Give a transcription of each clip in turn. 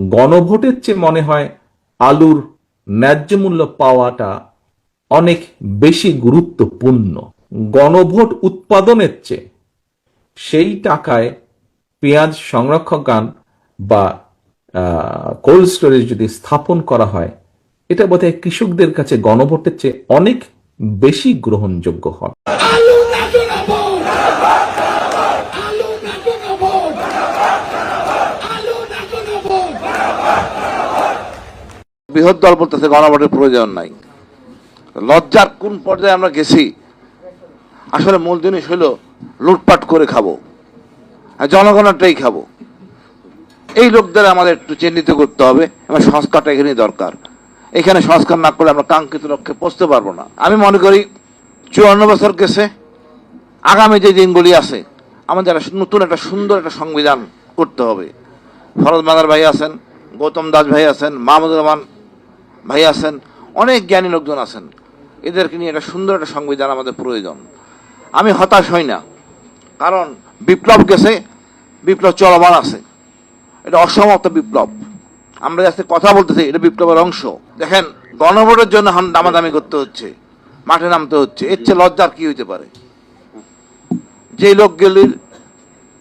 গণভোটের চেয়ে মনে হয় আলুর ন্যায্য মূল্য পাওয়াটা অনেক বেশি গুরুত্বপূর্ণ। গণভোট উৎপাদনের চেয়ে সেই টাকায় পেঁয়াজ সংরক্ষকান বা কোল্ড স্টোরেজ যদি স্থাপন করা হয়, এটা বোধহয় কৃষকদের কাছে গণভোটের চেয়ে অনেক বেশি গ্রহণযোগ্য হবে আলু নাটু না ভোট আলু নাটু না ভোট আলু নাটু না ভোট বৃহৎ দল বলতেছে গণভোটের প্রয়োজন নাই। লজ্জার কোন পর্যায়ে আমরা গেছি? আসলে মূল জিনিস হলো লুটপাট করে খাব। আর জনগণেরটাই খাব। এই লোকদের আমাদের একটু চিহ্নিত করতে হবে। এবং সংস্কারটা এখানেই দরকার। এখানে সংস্কার না করলে আমরা কাঙ্ক্ষিত লক্ষ্যে পৌঁছতে পারব না। আমি মনে করি চুয়ান্ন বছর গেছে। আগামী যে দিনগুলি আছে, আমাদের নতুন একটা সুন্দর একটা সংবিধান করতে হবে। ফরজ মাদার ভাই আছেন, গৌতম দাস ভাই আছেন মাহমুদ রহমান ভাই আছেন, অনেক জ্ঞানী লোকজন আছেন। এদেরকে নিয়ে একটা সুন্দর একটা সংবিধান আমাদের প্রয়োজন। আমি হতাশ হই না। কারণ বিপ্লব গেছে, বিপ্লব চলমান আছে। এটা অসমাপ্ত বিপ্লব। আমরা আজকে কথা বলতেছি এটা বিপ্লবের অংশ। দেখেন, গণভোটের জন্য দামাদামি করতে হচ্ছে, মাঠে নামতে হচ্ছে। এর চেয়ে লজ্জার কি হইতে পারে? যে লোকগুলির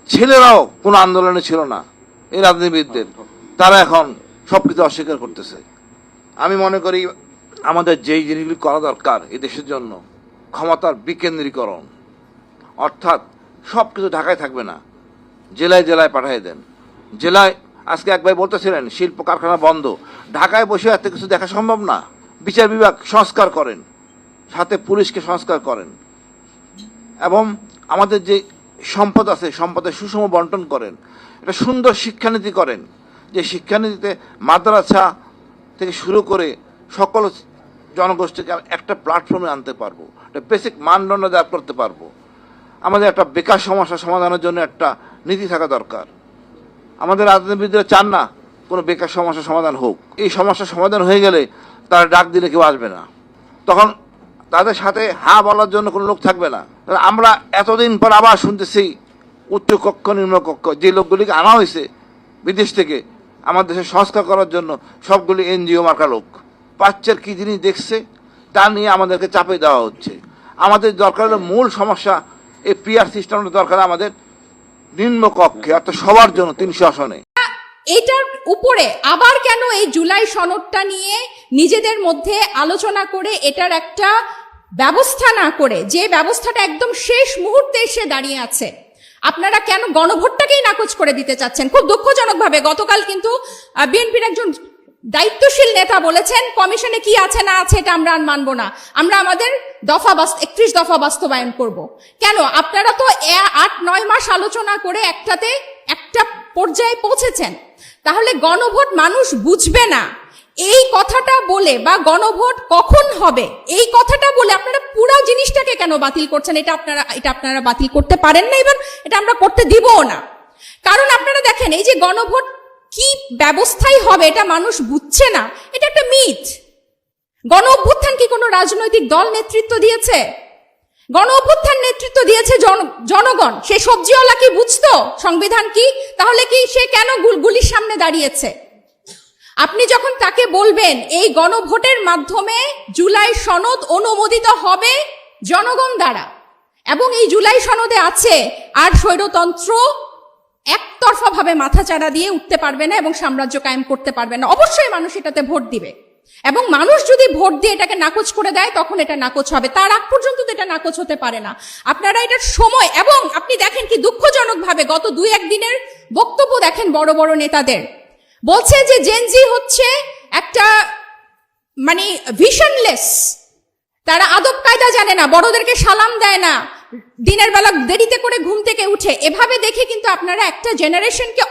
ছেলেরাও কোনো আন্দোলনে ছিল না, এই রাজনীতিবিদদের, তারা এখন সবকিছু অস্বীকার করতেছে। আমি মনে করি আমাদের যেই জিনিসগুলি করা দরকার এই দেশের জন্য, ক্ষমতার বিকেন্দ্রীকরণ। অর্থাৎ সব কিছু ঢাকায় থাকবে না। জেলায় জেলায় পাঠিয়ে দেন। জেলায়, আজকে এক ভাই বলতেছিলেন, শিল্প কারখানা বন্ধ। ঢাকায় বসে এত কিছু দেখা সম্ভব না। বিচার বিভাগ সংস্কার করেন। সাথে পুলিশকে সংস্কার করেন। এবং আমাদের যে সম্পদ আছে, সম্পদের সুষম বন্টন করেন। একটা সুন্দর শিক্ষানীতি করেন। যে শিক্ষানীতিতে মাদ্রাসা থেকে শুরু করে সকল জনগোষ্ঠীকে একটা প্ল্যাটফর্মে আনতে পারব। একটা বেসিক মানদণ্ড দেওয়া করতে পারব। আমাদের একটা বেকার সমস্যা সমাধানের জন্য একটা নীতি থাকা দরকার। আমাদের রাজনীতিবিদরা চান না কোনো বেকার সমস্যা সমাধান হোক। এই সমস্যার সমাধান হয়ে গেলে তারা ডাক দিলে কেউ আসবে না। তখন তাদের সাথে হা বলার জন্য কোনো লোক থাকবে না। আমরা এতদিন পর আবার শুনতেছি উচ্চ কক্ষ, নিম্ন কক্ষ, যে লোকগুলিকে আনা হয়েছে বিদেশ থেকে আমার দেশে সংস্কার করার জন্য সবগুলি এনজিও মার্কা লোক। প্রাচ্যের কী জিনিস দেখছে, তা নিয়ে আমাদেরকে চাপে দেওয়া হচ্ছে। আমাদের দরকার হলো মূল সমস্যা, এই পিআর সিস্টেমটা দরকার আমাদের নিম্ন কক্ষে, অর্থাৎ সবার জন্য তিনশো আসনে। এটার উপরে আবার কেন এই জুলাই সনদটা নিয়ে নিজেদের মধ্যে আলোচনা করে এটার একটা ব্যবস্থা না করে, যে ব্যবস্থাটা একদম শেষ মুহূর্তে এসে দাঁড়িয়ে আছে আপনারা কেন গণভোটটাকেই নাকচ করে দিতে চাচ্ছেন? খুব দুঃখজনকভাবে গতকাল কিন্তু বিএনপির একজন দায়িত্বশীল নেতা বলেছেন, কমিশনে কি আছে না আছে এটা আমরা আর মানবো না। আমরা আমাদের দফা একত্রিশ দফা বাস্তবায়ন করব। কেন? আপনারা তো আট, নয় মাস আলোচনা করে একটাতে একটা পর্যায়ে পৌঁছেছেন। তাহলে গণভোট মানুষ বুঝবে না। এই কথাটা বলে বা গণভোট কখন হবে? এই কথাটা বলে আপনারা পুরো জিনিসটাকে কেন বাতিল করছেন? এটা আপনারা এটা আপনারা বাতিল করতে পারেন না এবার, এটা আমরা করতে দিবও না। কারণ আপনারা দেখেন, এই যে গণভোট কি ব্যবস্থাই হবে এটা মানুষ বুঝছে না। এটা একটা মিথ। গণ অভ্যুত্থান কি কোনো রাজনৈতিক দল নেতৃত্ব দিয়েছে? গণ অভ্যুত্থান নেতৃত্ব দিয়েছে জন- জনগণ। সে সবজিওয়ালা কি বুঝতো? সংবিধান কি? তাহলে কি সে কেন গুল- গুলির সামনে দাঁড়িয়েছে? আপনি যখন তাকে বলবেন, এই গণভোটের মাধ্যমে জুলাই সনদ অনুমোদিত হবে জনগণ দ্বারা এবং এই জুলাই সনদে আছে আর স্বৈরতন্ত্র একতরফা ভাবে মাথাচাড়া দিয়ে উঠতে পারবে না এবং সাম্রাজ্য কায়েম করতে পারবে না, অবশ্যই মানুষ এটাতে ভোট দিবে। এবং মানুষ যদি ভোট দিয়ে এটাকে নাকচ করে দেয়, তখন এটা নাকচ হবে। তার আগ পর্যন্ত তো এটা নাকচ হতে পারে না। আপনারা এটার সময় এবং আপনি দেখেন কি দুঃখজনক ভাবে গত দুই একদিনের বক্তব্য দেখেন বড় বড় নেতাদের। বলছে যে জেনজি হচ্ছে একটা মানে ভিশনলেস তারা আদব কায়দা জানে না, বড়দেরকে সালাম দেয় না, দিনের বেলা দেরিতে করে ঘুম থেকে উঠে। এভাবে দেখে কিন্তু আপনারা একটা জেনারেশনকে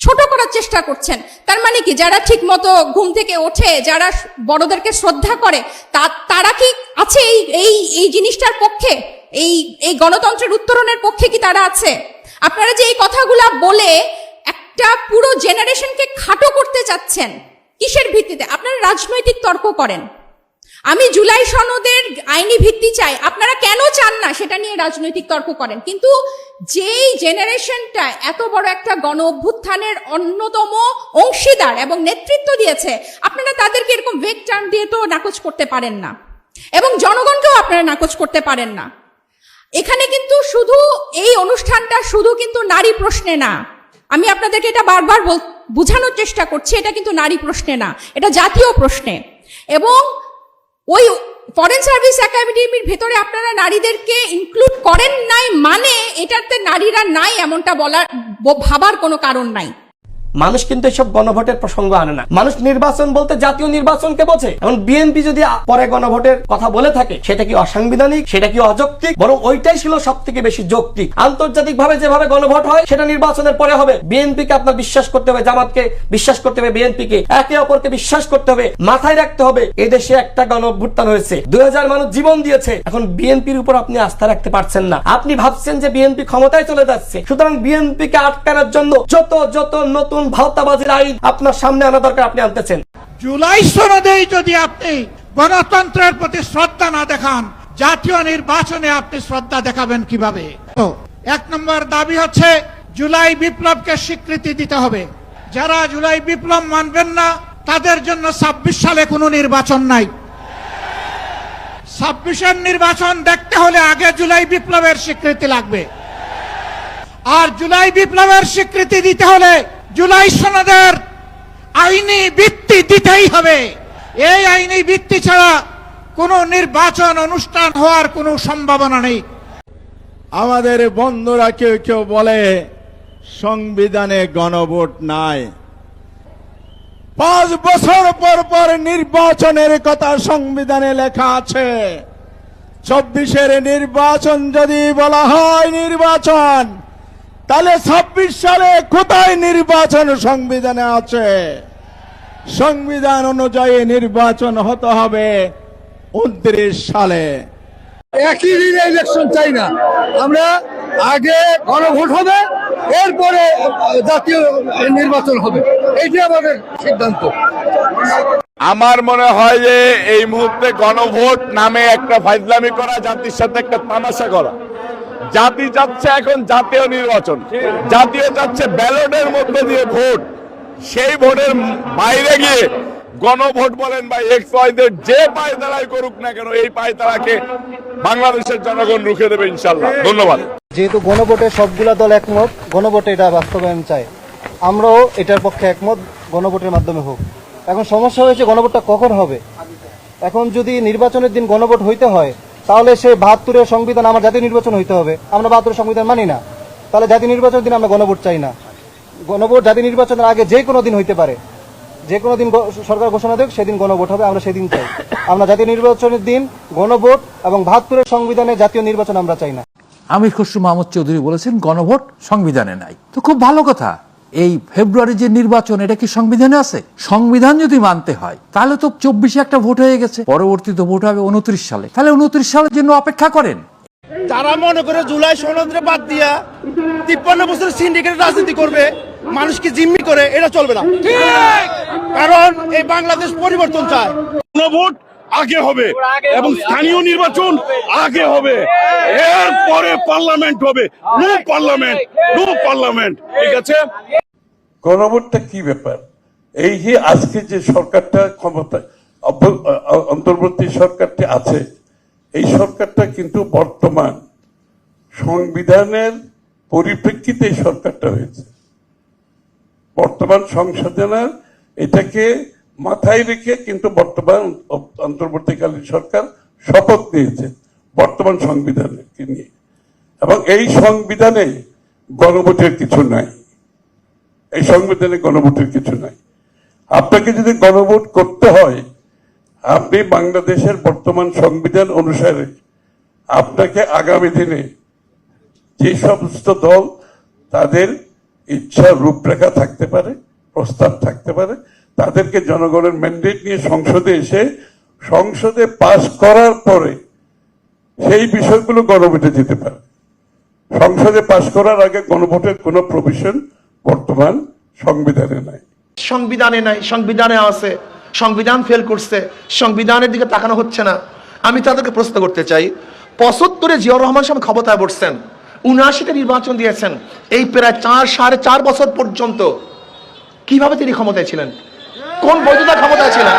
ছোট করার চেষ্টা করছেন। তার মানে কি, যারা ঠিক মতো ঘুম থেকে ওঠে, যারা বড়দেরকে শ্রদ্ধা করে, তা- তারা কি আছে এই এই এই জিনিসটার পক্ষে? এই এই গণতন্ত্রের উত্তরণের পক্ষে কি তারা আছে? আপনারা যে এই কথাগুলা বলে একটা পুরো জেনারেশনকে খাটো করতে চাচ্ছেন কিসের ভিত্তিতে? আপনারা রাজনৈতিক তর্ক করেন। আমি জুলাই সনদের আইনি ভিত্তি চাই। আপনারা কেন চান না সেটা নিয়ে রাজনৈতিক তর্ক করেন? কিন্তু যেই জেনারেশনটা এত বড় একটা গণ অভ্যুত্থানের অন্যতম অংশীদার এবং নেতৃত্ব দিয়েছে, আপনারা তাদেরকে এরকম ভেগ টার্ম দিয়ে তো নাকচ করতে পারেন না। এবং জনগণকেও আপনারা নাকচ করতে পারেন না। এখানে কিন্তু শুধু এই অনুষ্ঠানটা শুধু কিন্তু নারী প্রশ্নে না। আমি আপনাদেরকে এটা বারবার বোঝানোর চেষ্টা করছি, এটা কিন্তু নারী প্রশ্নে না, এটা জাতীয় প্রশ্নে। এবং ওই ফরেন সার্ভিস একাডেমির ভেতরে আপনারা নারীদেরকে ইনক্লুড করেন নাই মানে এটাতে নারীরা নাই এমনটা বলার ভাবার কোনো কারণ নাই। মানুষ কিন্তু এসব গণভোটের প্রসঙ্গ আনে না। মানুষ নির্বাচন বলতে জাতীয় নির্বাচনকে বোঝে। এখন বিএনপি যদি পরে গণভোটের কথা বলে থাকে, সেটা কি অসাংবিধানিক, সেটা কি অযৌক্তিক? বরং ওইটাই ছিল সব থেকে বেশি যৌক্তিক। আন্তর্জাতিক ভাবে যেভাবে গণভোট হয়, সেটা নির্বাচনের পরে হবে। বিএনপি কে আপনার বিশ্বাস করতে হবে, জামাতকে বিশ্বাস করতে হবে বিএনপি কে একে অপরকে বিশ্বাস করতে হবে, মাথায় রাখতে হবে এই দেশে একটা গণ হয়েছে। দুই হাজার মানুষ জীবন দিয়েছে। এখন বিএনপির উপর আপনি আস্থা রাখতে পারছেন না। আপনি ভাবছেন যে বিএনপি ক্ষমতায় চলে যাচ্ছে। সুতরাং বিএনপি কে আটকানোর জন্য যত যত নতুন ভাওতাবাজির আইন আপনার সামনে আনা দরকার আপনি আনতেছেন? জুলাই সনদেই যদি আপনি গণতন্ত্রের প্রতি শ্রদ্ধা না দেখান, জাতীয় নির্বাচনে আপনি শ্রদ্ধা দেখাবেন কীভাবে? এক নম্বর দাবি হচ্ছে জুলাই বিপ্লবকে স্বীকৃতি দিতে হবে। যারা জুলাই বিপ্লব মানবেন না, তাদের জন্য ছাব্বিশ সালে কোনো নির্বাচন নাই। ছাব্বিশের নির্বাচন দেখতে হলে আগে জুলাই বিপ্লবের স্বীকৃতি লাগবে। আর জুলাই বিপ্লবের স্বীকৃতি দিতে হলে জুলাই সনদের আইনি ভিত্তি দিতেই হবে। এই আইনি ভিত্তি ছাড়া কোনো নির্বাচন অনুষ্ঠান হওয়ার কোনো সম্ভাবনা নেই। আমাদের বন্ধুরা কেউ কেউ বলে, সংবিধানে গণভোট নাই। পাঁচ বছর পর পর নির্বাচনের কথা সংবিধানে লেখা আছে। চব্বিশের নির্বাচন যদি বলা হয় নির্বাচন তাহলে ছাব্বিশ সালে কোথায় নির্বাচন সংবিধানে আছে? সংবিধান অনুযায়ী নির্বাচন হতে হবে উনত্রিশ সালে। একই দিনে ইলেকশন চাই না। আমরা আগে গণভোট হবে এরপরে জাতীয় নির্বাচন হবে। এইটা আমাদের সিদ্ধান্ত। আমার মনে হয় যে এই মুহূর্তে গণভোট নামে একটা ফাইজলামি করা জাতির সাথে একটা তামাশা করা। জাতি যাচ্ছে এখন জাতীয় নির্বাচন। জাতীয় যাচ্ছে ব্যালটের মধ্যে দিয়ে ভোট। সেই ভোটের বাইরে গিয়ে গণভোট বলেন বা এক্স ওয়াইদের যে পায়তারাই করুক না কেন, এই পায়তারাকে বাংলাদেশের জনগণ রুখে দেবে ইনশাল্লাহ ধন্যবাদ। যেহেতু গণভোটে সবগুলা দল একমত, গণভোটে এটা বাস্তবায়ন চায় আমরাও এটার পক্ষে একমত, গণভোটের মাধ্যমে হোক। এখন সমস্যা হয়েছে গণভোটটা কখন হবে? এখন যদি নির্বাচনের দিন গণভোট হইতে হয় তাহলে সে বাহাত্তরের সংবিধান আমার জাতীয় নির্বাচন হইতে হবে। আমরা বাহাত্তরের সংবিধান মানি না। তাহলে জাতীয় নির্বাচনের দিন আমরা গণভোট চাই না। গণভোট জাতীয় নির্বাচনের আগে যে কোনো দিন হইতে পারে। যে কোনো দিন সরকার ঘোষণা দেখ সেদিন গণভোট হবে, আমরা সেদিন চাই। আমরা জাতীয় নির্বাচনের দিন গণভোট এবং বাহাত্তরের সংবিধানে জাতীয় নির্বাচন আমরা চাই না। আমির খসরু মাহমুদ চৌধুরী বলেছেন, গণভোট সংবিধানে নাই। তো খুব ভালো কথা। এই ফেব্রুয়ারি যে নির্বাচন এটা কি সংবিধানে আছে? সংবিধান যদি মানতে হয় তাহলে তো চব্বিশে একটা ভোট হয়ে গেছে। পরবর্তীতে ভোট হবে উনত্রিশ সালে। তাহলে উনত্রিশ সালের জন্য অপেক্ষা করেন। তারা মনে করে জুলাই সনদরে বাদ দিয়া তিপ্পান্ন বছর সিন্ডিকেট রাজনীতি করবে মানুষকে জিম্মি করে? এটা চলবে না। কারণ এই বাংলাদেশ পরিবর্তন চায়। গণভোট আগে হবে। এবং স্থানীয় নির্বাচন আগে হবে। এরপরে পার্লামেন্ট হবে। No parliament no parliament. ঠিক আছে? গণভোটটা কি ব্যাপার? এই যে আজকে যে সরকারটা ক্ষমতা অন্তর্বর্তী সরকারটি আছে এই সরকারটা কিন্তু বর্তমান সংবিধানের পরিপ্রেক্ষিতে এই সরকারটা হয়েছে। বর্তমান সংশোধনের এটাকে মাথায় রেখে কিন্তু বর্তমান অন্তর্বর্তীকালীন সরকার শপথ নিয়েছে বর্তমান সংবিধানকে নিয়ে। এবং এই সংবিধানে গণভোটের কিছু নাই। এই সংবিধানে গণভোটের কিছু নাই। আপনাকে যদি গণভোট করতে হয়, আপনি বাংলাদেশের বর্তমান সংবিধান অনুসারে আপনাকে আগামী দিনে যে সমস্ত দল তাদের ইচ্ছা রূপরেখা থাকতে পারে, প্রস্তাব থাকতে পারে তাদেরকে জনগণের ম্যান্ডেট নিয়ে সংসদে এসে সংসদে পাশ করার পরে সেই বিষয়গুলো গণভোটে যেতে পারে। সংসদে পাশ করার আগে গণভোটের কোনো প্রভিশন বর্তমান সংবিধানে নাই। সংবিধানে নাই, সংবিধানে আছে, সংবিধান ফেল করছে, সংবিধানের দিকে তাকানো হচ্ছে না। আমি তাদেরকে প্রশ্ন করতে চাই, পঁচাত্তরে জিয়াউর রহমান সাহেব ক্ষমতায় বসছেন, উনআশিতে নির্বাচন দিয়েছেন, এই প্রায় চার, সাড়ে চার বছর পর্যন্ত কীভাবে তিনি ক্ষমতায় ছিলেন? কোন বৈধতা ক্ষমতায় ছিলেন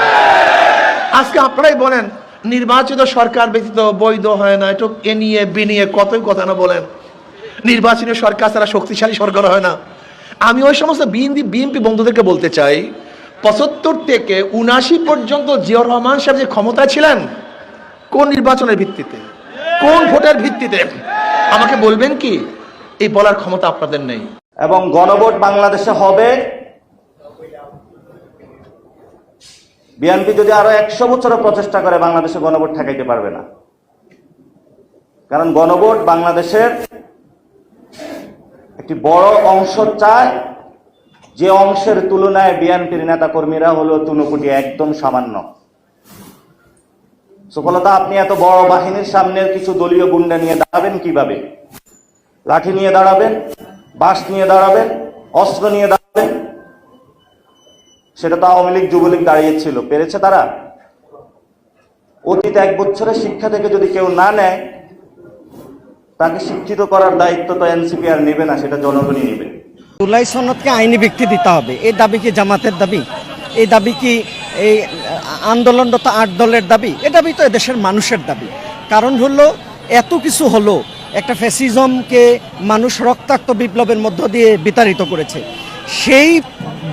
আজকে আপনারাই বলেন, নির্বাচিত সরকার ব্যতীত বৈধ হয় না একটু এ নিয়ে, বি নিয়ে কতই কথা না বলেন। নির্বাচনী সরকার ছাড়া শক্তিশালী সরকার হয় না। আমি ওই সমস্ত বিএনপি বিএনপি বন্ধুদেরকে বলতে চাই, পঁচাত্তর থেকে উনাশি পর্যন্ত জিয়াউর রহমান সাহেব যে ক্ষমতায় ছিলেন, কোন নির্বাচনের ভিত্তিতে? কোন ভোটের ভিত্তিতে? আমাকে বলবেন কি? এই বলার ক্ষমতা আপনাদের নেই। এবং গণভোট বাংলাদেশে হবে বিএনপি যদি আরও একশো বছরও প্রচেষ্টা করে, বাংলাদেশে গণভোট ঠেকাইতে পারবে না। কারণ গণভোট বাংলাদেশের একটি বড় অংশ চায়, যে অংশের তুলনায় বিএনপির নেতা কর্মীরা হলো তুনুকুটি একদম সামান্য। সুফলতা আপনি এত বড় বাহিনীর সামনে কিছু দলীয় গুন্ডা নিয়ে দাঁড়াবেন কীভাবে? লাঠি নিয়ে দাঁড়াবেন, বাঁশ নিয়ে দাঁড়াবেন, অস্ত্র নিয়ে সেটা তো আওয়ামী লীগ, যুবলীগ দাঁড়িয়েছিল। পেরেছে তারা? অতীত এক বছরের শিক্ষা থেকে যদি কেউ না নেয়, তাকে শিক্ষিত করার দায়িত্ব তো এনসিপি আর নেবে না, সেটা জনগণই নেবে। জুলাই সনদকে আইনি ব্যক্তি দিতে হবে। এই দাবি কি জামাতের দাবি? এই দাবি কি এই আন্দোলনরত আট দলের দাবি? এ দাবি তো এদেশের মানুষের দাবি। কারণ হলো, এত কিছু হলো, একটা ফ্যাসিজমকে মানুষ রক্তাক্ত বিপ্লবের মধ্য দিয়ে বিতাড়িত করেছে। সেই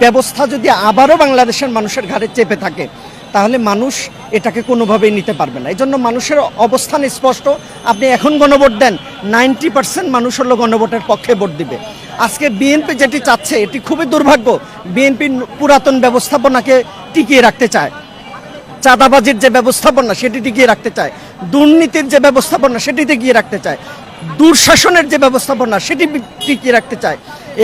ব্যবস্থা যদি আবারও বাংলাদেশের মানুষের ঘাড়ে চেপে থাকে, তাহলে মানুষ এটাকে কোনোভাবেই নিতে পারবে না। এই জন্য মানুষের অবস্থান স্পষ্ট। আপনি এখন গণভোট দেন, নাইনটি পার্সেন্ট মানুষ হলো গণভোটের পক্ষে ভোট দিবে। আজকে বিএনপি যেটি চাচ্ছে, এটি খুবই দুর্ভাগ্য। বিএনপি পুরাতন ব্যবস্থাপনাকে টিকিয়ে রাখতে চায়। চাঁদাবাজির যে ব্যবস্থাপনা, সেটি টিকিয়ে রাখতে চায়। দুর্নীতির যে ব্যবস্থাপনা, সেটি টিকিয়ে রাখতে চায়। দুঃশাসনের যে ব্যবস্থাপনা সেটি টিকিয়ে রাখতে চায়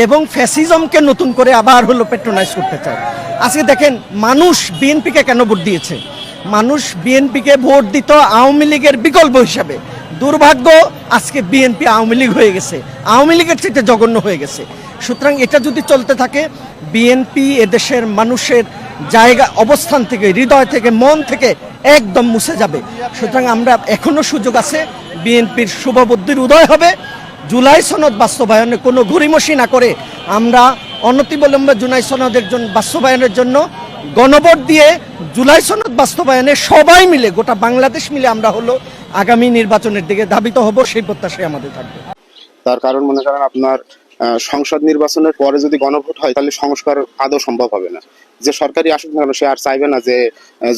এবং ফ্যাসিজমকে নতুন করে আবার হলো পেট্রোনাইজ করতে চায়। আজকে দেখেন মানুষ বিএনপিকে কেন ভোট দিয়েছে? মানুষ বিএনপিকে ভোট দিত আওয়ামী লীগের বিকল্প হিসাবে। দুর্ভাগ্য, আজকে বিএনপি আওয়ামী লীগ হয়ে গেছে। আওয়ামী লীগের চেয়ে জঘন্য হয়ে গেছে। সুতরাং এটা যদি চলতে থাকে, বিএনপি এদেশের মানুষের জায়গা, অবস্থান থেকে, হৃদয় থেকে, মন থেকে একদম মুছে যাবে। সুতরাং আমরা এখনও সুযোগ আছে বিএনপির শুভবুদ্ধির উদয় হবে। জুলাই সনদ বাস্তবায়নে কোনো ঘুরিমসি না করে আমরা অনতিবিলম্বে জুলাই সনদের জন্য বাস্তবায়নের জন্য গণভোট দিয়ে জুলাই সনদ বাস্তবায়নে সবাই মিলে, গোটা বাংলাদেশ মিলে আমরা হলো আগামী নির্বাচনের দিকে ধাবিত হব, সেই প্রত্যাশাই আমাদের থাকবে। তার কারণ মনে করেন আপনার সংসদ নির্বাচনের পরে যদি গণভোট হয়, তাহলে সংস্কার আদৌ সম্ভব হবে না। যে সরকারি আসুক না কেন, সে আর চাইবে না যে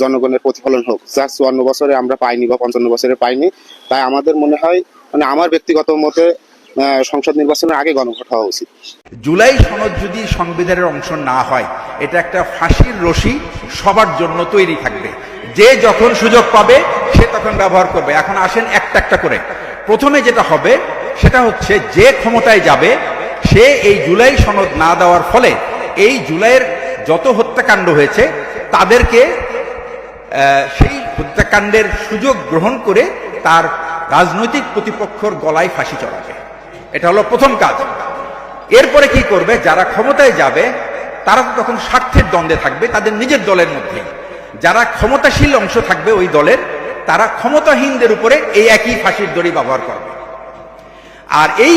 জনগণের প্রতিফলন হোক। যা চুয়ান্ন বছরে আমরা পাইনি বা পঞ্চান্ন বছরে পাইনি। তাই আমাদের মনে হয় মানে আমার ব্যক্তিগত মতে সংসদ নির্বাচনের আগে গণভোট হওয়া উচিত। জুলাই সনদ যদি সংবিধানের অংশ না হয়, এটা একটা ফাঁসির রশি, সবার জন্য তৈরি থাকবে। যে যখন সুযোগ পাবে, সে তখন ব্যবহার করবে। এখন আসেন একটা একটা করে। প্রথমে যেটা হবে, সেটা হচ্ছে যে ক্ষমতায় যাবে, সে এই জুলাই সনদ না দেওয়ার ফলে, এই জুলাইয়ের যত হত্যাকাণ্ড হয়েছে, তাদেরকে সেই হত্যাকাণ্ডের সুযোগ গ্রহণ করে তার রাজনৈতিক প্রতিপক্ষর গলায় ফাঁসি চড়াবে এটা হলো প্রথম কাজ। এরপরে কি করবে? যারা ক্ষমতায় যাবে, তারা তখন স্বার্থের দ্বন্দ্বে থাকবে, তাদের নিজের দলের মধ্যে। যারা ক্ষমতাশীল অংশ থাকবে ওই দলের, তারা ক্ষমতাহীনদের উপরে এই একই ফাঁসির দড়ি ব্যবহার করবে। আর এই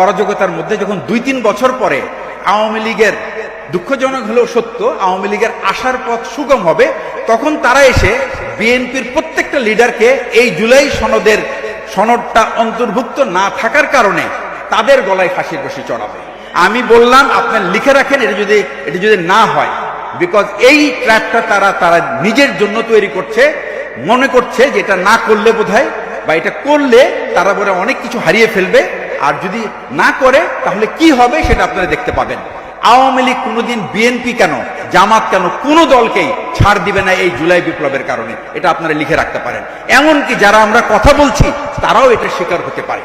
অরাজকতার মধ্যে যখন দুই তিন বছর পরে আওয়ামী লীগের দুঃখজনক হলেও সত্য, আওয়ামী লীগের আসার পথ সুগম হবে। তখন তারা এসে বিএনপির প্রত্যেকটা লিডারকে এই জুলাই সনদের সনদটা অন্তর্ভুক্ত না থাকার কারণে তাদের গলায় ফাঁসির রশি চড়াবে। আমি বললাম, আপনার লিখে রাখেন, এটা যদি এটা যদি না হয়। বিকজ এই ট্র্যাপটা তারা তারা নিজের জন্য তৈরি করছে, মনে করছে যে এটা না করলে বোধহয় বা এটা করলে তারা বলে অনেক কিছু হারিয়ে ফেলবে। আর যদি না করে, তাহলে কি হবে সেটা আপনারা দেখতে পাবেন। আওয়ামী লীগ কোনোদিন বিএনপি কেন, জামাত কেন, কোনো দলকেই ছাড় দিবে না এই জুলাই বিপ্লবের কারণে? এটা আপনারা লিখে রাখতে পারেন। এমনকি যারা আমরা কথা বলছি, তারাও এটা স্বীকার হতে পারে।